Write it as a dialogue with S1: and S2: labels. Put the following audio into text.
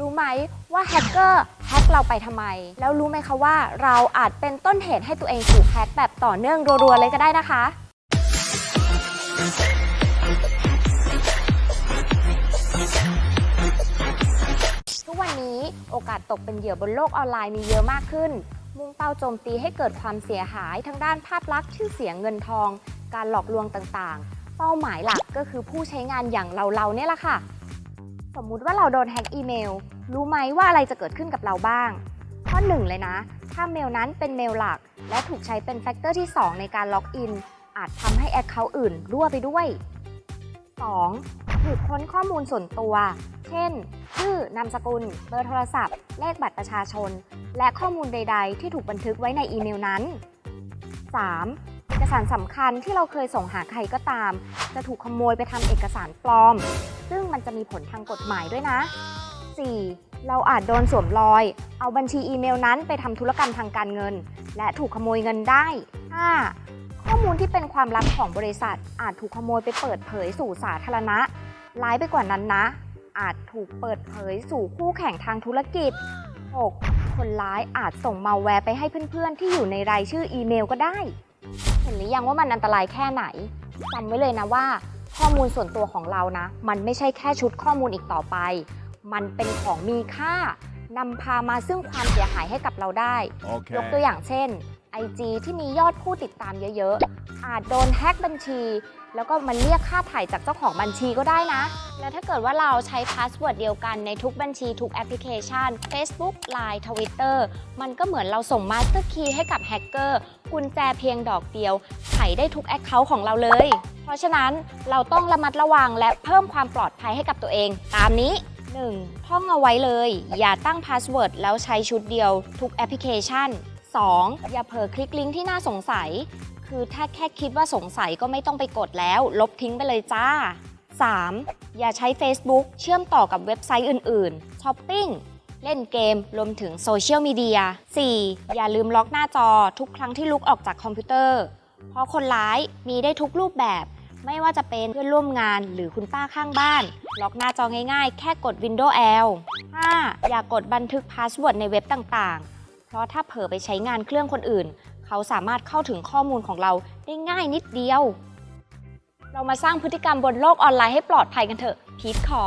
S1: รู้ไหมว่าแฮกเกอร์แฮกเราไปทำไม แล้วรู้ไหมคะว่าเราอาจเป็นต้นเหตุให้ตัวเองถูกแฮกแบบต่อเนื่องรัวๆเลยก็ได้นะคะ ทุกวันนี้โอกาสตกเป็นเหยื่อบนโลกออนไลน์มีเยอะมากขึ้น มุ่งเป้าโจมตีให้เกิดความเสียหายทั้งด้านภาพลักษณ์ชื่อเสียงเงินทอง การหลอกลวงต่างๆ เป้าหมายหลักก็คือผู้ใช้งานอย่างเราๆเนี่ยแหละค่ะ สมมุติว่าเราโดนแฮ็กอีเมล รู้ไหมว่าอะไรจะเกิดขึ้นกับเราบ้าง ข้อหนึ่งเลยนะ ถ้าเมลนั้นเป็นเมลหลัก และถูกใช้เป็นแฟกเตอร์ที่ 2 ในการล็อกอิน อาจทำให้แอคเคาท์อื่นรั่วไปด้วย 2. ถูกค้นข้อมูลส่วนตัว เช่น ชื่อ นามสกุล เบอร์โทรศัพท์ เลขบัตรประชาชน และข้อมูลใด ๆ ที่ถูกบันทึกไว้ในอีเมลนั้น 3. เอกสารสำคัญที่เราเคยส่งหาใครก็ตาม จะถูกขโมยไปทำเอกสารปลอม ซึ่งมันจะมีผลทางกฎหมายด้วยนะ 4. เราอาจโดนสวมรอย เอาบัญชีอีเมลนั้นไปทำธุรกรรมทางการเงิน และถูกขโมยเงินได้ 5. ข้อมูลที่เป็นความลับของบริษัท อาจถูกขโมยไปเปิดเผยสู่สาธารณะ ร้ายไปกว่านั้นนะ อาจถูกเปิดเผยสู่คู่แข่งทางธุรกิจ 6. คนร้ายอาจส่งมาแวร์ไปให้เพื่อนๆ ที่อยู่ในรายชื่ออีเมลก็ได้ เห็นหรือยังว่ามันอันตรายแค่ไหนจำไว้เลยนะว่า ข้อมูลส่วนตัวของเรานะ มันไม่ใช่แค่ชุดข้อมูลอีกต่อไป มันเป็นของมีค่านำพามาซึ่งความเสียหายให้กับเราได้ยกตัว
S2: Okay.
S1: อย่างเช่น IG ที่มียอดผู้ติดตามเยอะๆ อาจโดนแฮ็กบัญชี แล้วก็มันเรียกค่าถ่ายจากเจ้าของบัญชีก็ได้นะ แล้วถ้าเกิดว่าเราใช้พาสเวิร์ดเดียวกันในทุกบัญชีทุกแอปพลิเคชัน Facebook Line Twitter มันก็เหมือนเราส่งมาสเตอร์คีย์ให้กับแฮกเกอร์กุญแจเพียงดอกเดียวไขได้ทุกแอคเคาท์ของเราเลย เพราะฉะนั้นเราต้องระมัดระวังและเพิ่มความปลอดภัยให้กับตัวเอง ตามนี้ 1. ท่องเอาไว้เลย อย่าตั้งพาสเวิร์ดแล้วใช้ชุดเดียวทุกแอปพลิเคชัน 2. อย่าเผลอคลิกลิงก์ที่น่าสงสัย คือถ้าแค่คิดว่าสงสัยก็ไม่ต้องไปกดแล้ว ลบทิ้งไปเลยจ้า 3. อย่าใช้ Facebook เชื่อมต่อกับเว็บไซต์อื่นๆ ช้อปปิ้ง เล่นเกม รวมถึงโซเชียลมีเดีย 4. อย่าลืมล็อกหน้าจอทุกครั้งที่ลุกออกจากคอมพิวเตอร์ เพราะคนร้ายมีได้ทุกรูปแบบ ไม่ว่าจะเป็นเพื่อนร่วมงานหรือคุณป้าข้างบ้าน ล็อกหน้าจอง่ายๆ แค่กด Windows L 5. อย่ากดบันทึกพาสเวิร์ดในเว็บต่างๆ เพราะถ้าเผลอไปใช้งานเครื่องคนอื่น เขาสามารถเข้าถึงข้อมูลของเราได้ง่ายนิดเดียว เรามาสร้างพฤติกรรมบนโลกออนไลน์ให้ปลอดภัยกันเถอะ พีทขอ